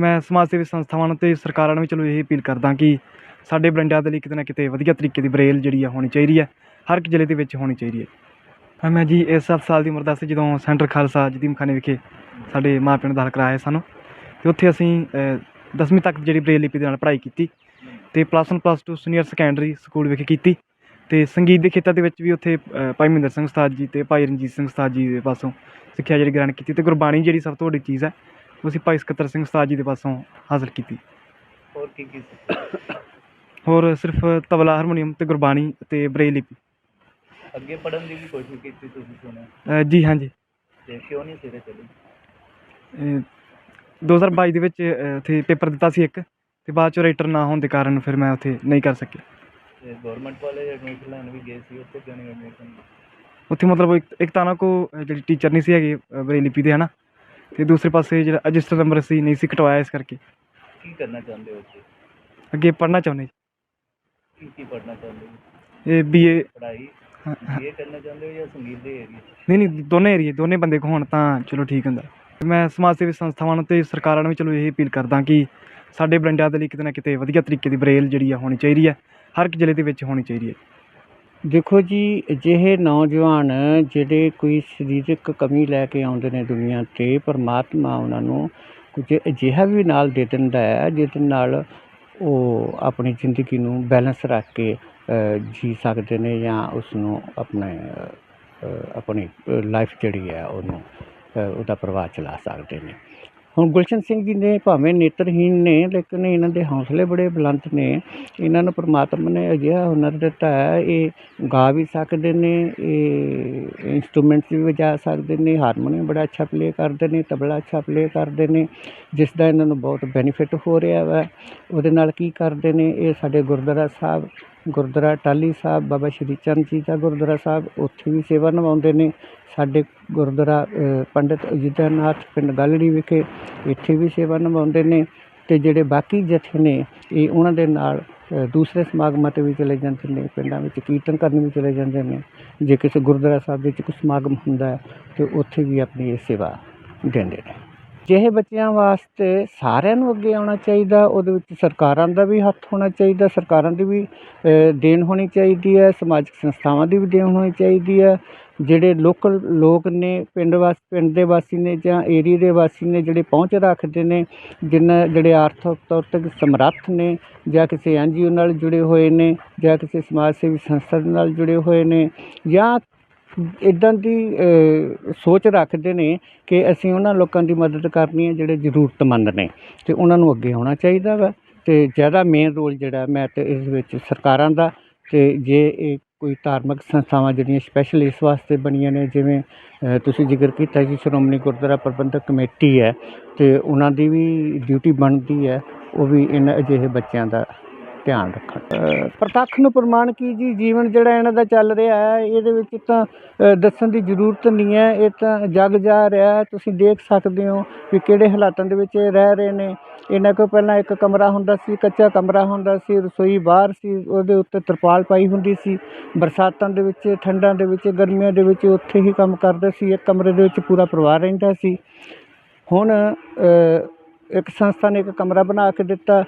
ਮੈਂ ਸਮਾਜ ਸੇਵੀ ਸੰਸਥਾਵਾਂ ਨੂੰ ਤੇ ਸਰਕਾਰਾਂ ਨੂੰ ਵੀ ਚਲੋ ਇਹ ਅਪੀਲ ਕਰਦਾ ਕਿ ਸਾਡੇ ਬਰਿੰਡਿਆਂ ਦੇ ਲਈ ਕਿਤੇ ਨਾ ਕਿਤੇ ਵਧੀਆ ਤਰੀਕੇ ਦੀ ਬਰੇਲ ਜਿਹੜੀ ਆ ਹੋਣੀ ਚਾਹੀਦੀ ਹੈ, ਹਰ ਇੱਕ ਜ਼ਿਲ੍ਹੇ ਦੇ ਵਿੱਚ ਹੋਣੀ ਚਾਹੀਦੀ ਹੈ। ਮੈਂ ਜੀ ਇਸ ਸੱਤ ਸਾਲ ਦੀ ਉਮਰ ਦਾ ਸੀ ਜਦੋਂ ਸੈਂਟਰ ਖਾਲਸਾ ਜਦੀਮਖਾਨੇ ਵਿਖੇ ਸਾਡੇ ਮਾਪਿਆਂ ਨੇ ਦਾਖਲ ਕਰਾਇਆ ਸਾਨੂੰ, ਤੇ ਉੱਥੇ ਅਸੀਂ 10ਵੀਂ ਤੱਕ ਜਿਹੜੀ ਬਰੇਲ ਲਿਪੀ ਦੇ ਨਾਲ ਪੜ੍ਹਾਈ ਕੀਤੀ ਤੇ plus 1 plus 2 senior secondary school ਵਿਖੇ ਕੀਤੀ ਤੇ ਸੰਗੀਤ ਦੇ ਖੇਤਰ ਦੇ ਵਿੱਚ ਵੀ ਉੱਥੇ ਭਾਈ ਮਹਿੰਦਰ ਸਿੰਘ ਉਸਤਾਦ ਜੀ ਤੇ ਭਾਈ ਰਣਜੀਤ ਸਿੰਘ ਉਸਤਾਦ ਜੀ ਦੇ ਪਾਸੋਂ ਸਿੱਖਿਆ ਜਿਹੜੀ ਗ੍ਰਹਿਣ ਕੀਤੀ ਤੇ ਗੁਰਬਾਣੀ ਜਿਹੜੀ ਸਭ ਤੋਂ ਵੱਡੀ ਚੀਜ਼ ਹੈ ਅਸੀਂ ਭਾਈ ਸਕੱਤਰ ਸਿੰਘ ਉਸਤਾਦ ਜੀ ਦੇ ਪਾਸੋਂ ਹਾਸਲ ਕੀਤੀ। ਹੋਰ ਕੀ ਕੀ ਹੋਰ ਸਿਰਫ ਤਬਲਾ ਹਾਰਮੋਨੀਅਮ ਤੇ ਗੁਰਬਾਣੀ ਤੇ ਬਰੇਲ ਲਿਪੀ। ਅੱਗੇ ਪੜਨ ਦੀ ਵੀ ਕੋਸ਼ਿਸ਼ ਕੀਤੀ ਤੁਸੀਂ ਸੁਣਿਆ? ਜੀ ਹਾਂਜੀ ਤੇ ਕਿਉਂ ਨਹੀਂ ਸਿਰੇ ਚੜੀ ਅ, 2022 ਦੇ ਵਿੱਚ ਉੱਥੇ ਪੇਪਰ ਦਿੱਤਾ ਸੀ ਇੱਕ ਤੇ ਬਾਅਦ ਚ ਰਾਈਟਰ ਨਾ ਹੋਣ ਦੇ ਕਾਰਨ ਫਿਰ ਮੈਂ ਉੱਥੇ ਨਹੀਂ ਕਰ ਸਕਿਆ। ਤੇ ਗਵਰਨਮੈਂਟ ਵਾਲੇ ਐਡਮਿਸ਼ਨ ਲੈਣ ਵੀ ਗਏ ਸੀ ਉੱਥੇ ਕਿਉਂ ਨਹੀਂ ਐਡਮਿਸ਼ਨ ਉੱਥੇ ਮਤਲਬ ਇੱਕ ਤਾਂ ਨਾ ਕੋ ਜਿਹੜੀ ਟੀਚਰ ਨਹੀਂ ਸੀ ਹੈਗੇ ਬਰੇਲ ਲਿਪੀ ਦੇ ਹਨਾ? ਤੇ ਦੂਸਰੇ ਪਾਸੇ ਜਿਹੜਾ ਰਜਿਸਟਰ ਨੰਬਰ ਸੀ ਨਹੀਂ ਸੀ ਕਟਵਾਇਆ ਇਸ ਕਰਕੇ। ਕੀ ਕਰਨਾ ਚਾਹੁੰਦੇ ਹੋ ਉੱਥੇ ਅੱਗੇ ਪੜ੍ਹਨਾ ਚਾਹੁੰਦੇ ਕੀ ਕੀ ਪੜਨਾ ਚਾਹੁੰਦੇ ਹੋ। ਇਹ ਬੀਏ ਪੜ੍ਹਾਈ? ਇਹ ਕਰਨਾ ਚਾਹੁੰਦੇ ਹੋ ਜਾਂ ਸੰਗੀਤ ਦੇ ਏਰੀਆ ਨਹੀਂ ਨਹੀਂ ਦੋਨੇ ਏਰੀਏ ਦੋਨੇ ਬੰਦੇ ਕੋ ਹੋਣ ਤਾਂ ਚਲੋ ਠੀਕ ਹੁੰਦਾ। ਮੈਂ ਸਮਾਜ ਸੇਵੀ ਸੰਸਥਾਵਾਂ ਨੂੰ ਤੇ ਸਰਕਾਰਾਂ ਨੂੰ ਵੀ ਚਲੋ ਇਹ ਅਪੀਲ ਕਰਦਾ ਕਿ ਸਾਡੇ ਬਰਿੰਡਿਆਂ ਦੇ ਲਈ ਕਿਤੇ ਨਾ ਕਿਤੇ ਵਧੀਆ ਤਰੀਕੇ ਦੀ ਬਰੇਲ ਜਿਹੜੀ ਆ ਹੋਣੀ ਚਾਹੀਦੀ ਹੈ ਹਰ ਇੱਕ ਜ਼ਿਲ੍ਹੇ ਦੇ ਵਿੱਚ ਹੋਣੀ ਚਾਹੀਦੀ ਹੈ ਦੇਖੋ ਜੀ, ਅਜਿਹੇ ਨੌਜਵਾਨ ਜਿਹੜੇ ਕੋਈ ਸਰੀਰਕ ਕਮੀ ਲੈ ਕੇ ਆਉਂਦੇ ਨੇ ਦੁਨੀਆ ਤੇ, ਪਰਮਾਤਮਾ ਉਹਨਾਂ ਨੂੰ ਕੁਝ ਅਜਿਹਾ ਵੀ ਨਾਲ ਦੇ ਦਿੰਦਾ ਹੈ, ਜਿਹਦੇ ਨਾਲ ਉਹ ਆਪਣੀ ਜ਼ਿੰਦਗੀ ਨੂੰ ਬੈਲੈਂਸ ਰੱਖ ਕੇ ਜੀ ਸਕਦੇ ਨੇ ਜਾਂ ਉਸ ਨੂੰ ਆਪਣੇ ਆਪਣੀ ਲਾਈਫ ਜਿਹੜੀ ਹੈ ਉਹਨੂੰ ਉਹਦਾ ਪ੍ਰਵਾਹ ਚਲਾ ਸਕਦੇ ਨੇ। ਹੁਣ ਗੁਲਸ਼ਨ ਸਿੰਘ ਜੀ ਨੇ ਭਾਵੇਂ ਨੇਤਰਹੀਣ ਨੇ, ਲੇਕਿਨ ਇਹਨਾਂ ਦੇ ਹੌਸਲੇ ਬੜੇ ਬੁਲੰਦ ਨੇ। ਇਹਨਾਂ ਨੂੰ ਪ੍ਰਮਾਤਮਾ ਨੇ ਅਜਿਹਾ ਹੁਨਰ ਦਿੱਤਾ ਹੈ, ਇਹ ਗਾ ਵੀ ਸਕਦੇ ਨੇ, ਇਹ ਇੰਸਟਰੂਮੈਂਟਸ ਵੀ ਵਜਾ ਸਕਦੇ ਨੇ ਹਾਰਮੋਨੀਅਮ ਬੜਾ ਅੱਛਾ ਪਲੇ ਕਰਦੇ ਨੇ, ਤਬਲਾ ਅੱਛਾ ਪਲੇ ਕਰਦੇ ਨੇ, ਜਿਸ ਦਾ ਇਹਨਾਂ ਨੂੰ ਬਹੁਤ ਬੈਨੀਫਿਟ ਹੋ ਰਿਹਾ ਵਾ। ਉਹਦੇ ਨਾਲ ਕੀ ਕਰਦੇ ਨੇ, ਇਹ ਸਾਡੇ ਗੁਰਦੁਆਰਾ ਸਾਹਿਬ ਗੁਰਦੁਆਰਾ ਟਾਹਲੀ ਸਾਹਿਬ, ਬਾਬਾ ਸ਼੍ਰੀ ਚੰਦ ਜੀ ਦਾ ਗੁਰਦੁਆਰਾ ਸਾਹਿਬ, ਉੱਥੇ ਵੀ ਸੇਵਾ ਨਿਭਾਉਂਦੇ ਨੇ। ਸਾਡੇ ਗੁਰਦੁਆਰਾ ਪੰਡਿਤ ਪੰਡਿਤ ਨਾਥ ਪਿੰਡ ਗਾਲੜੀ ਵਿਖੇ ਇੱਥੇ ਵੀ ਸੇਵਾ ਨਿਭਾਉਂਦੇ ਨੇ ਅਤੇ ਜਿਹੜੇ ਬਾਕੀ ਜਥੇ ਨੇ, ਇਹ ਉਹਨਾਂ ਦੇ ਨਾਲ ਦੂਸਰੇ ਸਮਾਗਮਾਂ 'ਤੇ ਵੀ ਚਲੇ ਜਾਂਦੇ ਨੇ, ਪਿੰਡਾਂ ਵਿੱਚ ਕੀਰਤਨ ਕਰਨ ਵੀ ਚਲੇ ਜਾਂਦੇ ਨੇ। ਜੇ ਕਿਸੇ ਗੁਰਦੁਆਰਾ ਸਾਹਿਬ ਵਿੱਚ ਕੋਈ ਸਮਾਗਮ ਹੁੰਦਾ ਤਾਂ ਉੱਥੇ ਵੀ ਆਪਣੀ ਇਹ ਸੇਵਾ ਦਿੰਦੇ ਨੇ। ਜਿਹੇ ਬੱਚਿਆਂ ਵਾਸਤੇ ਸਾਰਿਆਂ ਨੂੰ ਅੱਗੇ ਆਉਣਾ ਚਾਹੀਦਾ, ਉਹਦੇ ਵਿੱਚ ਸਰਕਾਰਾਂ ਦਾ ਵੀ ਹੱਥ ਹੋਣਾ ਚਾਹੀਦਾ, ਸਰਕਾਰਾਂ ਦੀ ਵੀ ਦੇਣ ਹੋਣੀ ਚਾਹੀਦੀ ਹੈ, ਸਮਾਜਿਕ ਸੰਸਥਾਵਾਂ ਦੀ ਵੀ ਦੇਣ ਹੋਣੀ ਚਾਹੀਦੀ ਹੈ। ਜਿਹੜੇ ਲੋਕਲ ਲੋਕ ਨੇ, ਪਿੰਡ ਵਾਸ, ਪਿੰਡ ਦੇ ਵਾਸੀ ਨੇ ਜਾਂ ਏਰੀਏ ਦੇ ਵਾਸੀ ਨੇ ਜਿਹੜੇ ਪਹੁੰਚ ਰੱਖਦੇ ਨੇ ਜਿਨ੍ਹਾਂ ਜਿਹੜੇ ਆਰਥਿਕ ਤੌਰ ਤੇ ਸਮਰੱਥ ਨੇ ਜਾਂ ਕਿਸੇ ਐੱਨ ਜੀ ਓ ਨਾਲ ਜੁੜੇ ਹੋਏ ਨੇ ਜਾਂ ਕਿਸੇ ਸਮਾਜ ਸੇਵੀ ਸੰਸਥਾ ਦੇ ਨਾਲ ਜੁੜੇ ਹੋਏ ਨੇ ਜਾਂ ਇੱਦਾਂ ਦੀ ਸੋਚ ਰੱਖਦੇ ਨੇ ਕਿ ਅਸੀਂ ਉਹਨਾਂ ਲੋਕਾਂ ਦੀ ਮਦਦ ਕਰਨੀ ਹੈ ਜਿਹੜੇ ਜ਼ਰੂਰਤਮੰਦ ਨੇ ਅਤੇ ਉਹਨਾਂ ਨੂੰ ਅੱਗੇ ਆਉਣਾ ਚਾਹੀਦਾ ਵਾ ਅਤੇ ਜ਼ਿਆਦਾ ਮੇਨ ਰੋਲ ਜਿਹੜਾ ਮੈਂ ਤਾਂ ਇਸ ਵਿੱਚ ਸਰਕਾਰਾਂ ਦਾ ਅਤੇ ਜੇ ਇਹ ਕੋਈ ਧਾਰਮਿਕ ਸੰਸਥਾਵਾਂ ਜਿਹੜੀਆਂ ਸਪੈਸ਼ਲ ਇਸ ਵਾਸਤੇ ਬਣੀਆਂ ਨੇ ਜਿਵੇਂ ਤੁਸੀਂ ਜ਼ਿਕਰ ਕੀਤਾ ਜੀ ਸ਼੍ਰੋਮਣੀ ਗੁਰਦੁਆਰਾ ਪ੍ਰਬੰਧਕ ਕਮੇਟੀ ਹੈ ਅਤੇ ਉਹਨਾਂ ਦੀ ਵੀ ਡਿਊਟੀ ਬਣਦੀ ਹੈ, ਉਹ ਵੀ ਇਹਨਾਂ ਅਜਿਹੇ ਬੱਚਿਆਂ ਦਾ ਧਿਆਨ ਰੱਖਣ। ਪ੍ਰਤੱਖ ਨੂੰ ਪ੍ਰਮਾਣ ਕੀ ਜੀ? ਜੀਵਨ ਜਿਹੜਾ ਇਹਨਾਂ ਦਾ ਚੱਲ ਰਿਹਾ ਹੈ, ਇਹਦੇ ਵਿੱਚ ਤਾਂ ਦੱਸਣ ਦੀ ਜ਼ਰੂਰਤ ਨਹੀਂ ਹੈ। ਇਹ ਤਾਂ ਜਗ ਜਾ ਰਿਹਾ ਤੁਸੀਂ ਦੇਖ ਸਕਦੇ ਹੋ ਕਿ ਕਿਹੜੇ ਹਾਲਾਤਾਂ ਦੇ ਵਿੱਚ ਇਹ ਰਹਿ ਰਹੇ ਨੇ। ਇਹਨਾਂ ਕੋਲ ਪਹਿਲਾਂ ਇੱਕ ਕਮਰਾ ਹੁੰਦਾ ਸੀ, ਕੱਚਾ ਕਮਰਾ ਹੁੰਦਾ ਸੀ, ਰਸੋਈ ਬਾਹਰ ਸੀ, ਉਹਦੇ ਉੱਤੇ ਤਰਪਾਲ ਪਾਈ ਹੁੰਦੀ ਸੀ। ਬਰਸਾਤਾਂ ਦੇ ਵਿੱਚ, ਠੰਡਾਂ ਦੇ ਵਿੱਚ, ਗਰਮੀਆਂ ਦੇ ਵਿੱਚ ਉੱਥੇ ਹੀ ਕੰਮ ਕਰਦੇ ਸੀ। ਇੱਕ ਕਮਰੇ ਦੇ ਵਿੱਚ ਪੂਰਾ ਪਰਿਵਾਰ ਰਹਿੰਦਾ ਸੀ। ਹੁਣ ਇੱਕ ਸੰਸਥਾ ਨੇ ਇੱਕ ਕਮਰਾ ਬਣਾ ਕੇ ਦਿੱਤਾ,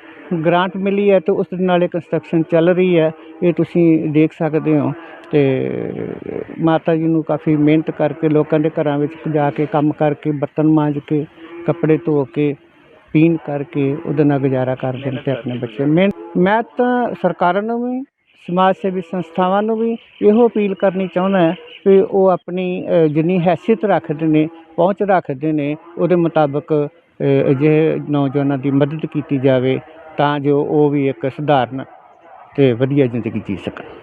ਗ੍ਰਾਂਟ ਮਿਲੀ ਹੈ ਤੇ ਉਸ ਦੇ ਨਾਲ ਇਹ ਕੰਸਟਰਕਸ਼ਨ ਚੱਲ ਰਹੀ ਹੈ, ਇਹ ਤੁਸੀਂ ਦੇਖ ਸਕਦੇ ਹੋ ਤੇ ਮਾਤਾ ਜੀ ਨੂੰ ਕਾਫੀ ਮਿਹਨਤ ਕਰਕੇ ਲੋਕਾਂ ਦੇ ਘਰਾਂ ਵਿੱਚ ਜਾ ਕੇ ਕੰਮ ਕਰਕੇ, ਬਰਤਨ ਮਾਂਜ ਕੇ, ਕੱਪੜੇ ਧੋ ਕੇ, ਪੀਣ ਕਰਕੇ ਉਹਦੇ ਨਾਲ ਗੁਜ਼ਾਰਾ ਕਰਦੇ ਨੇ ਤੇ ਆਪਣੇ ਬੱਚੇ। ਮੈਂ ਮੈਂ ਤਾਂ ਸਰਕਾਰਾਂ ਨੂੰ ਵੀ, ਸਮਾਜ ਸੇਵੀ ਸੰਸਥਾਵਾਂ ਨੂੰ ਵੀ ਇਹੋ ਅਪੀਲ ਕਰਨੀ ਚਾਹੁੰਦਾ ਕਿ ਉਹ ਆਪਣੀ ਜਿੰਨੀ ਹੈਸੀਅਤ ਰੱਖਦੇ ਨੇ, ਪਹੁੰਚ ਰੱਖਦੇ ਨੇ, ਉਹਦੇ ਮੁਤਾਬਕ ਅਜਿਹੇ ਨੌਜਵਾਨਾਂ ਦੀ ਮਦਦ ਕੀਤੀ ਜਾਵੇ ਤਾਂ ਜੋ ਉਹ ਵੀ ਇੱਕ ਸਧਾਰਨ ਅਤੇ ਵਧੀਆ ਜ਼ਿੰਦਗੀ ਜੀ ਸਕਣ।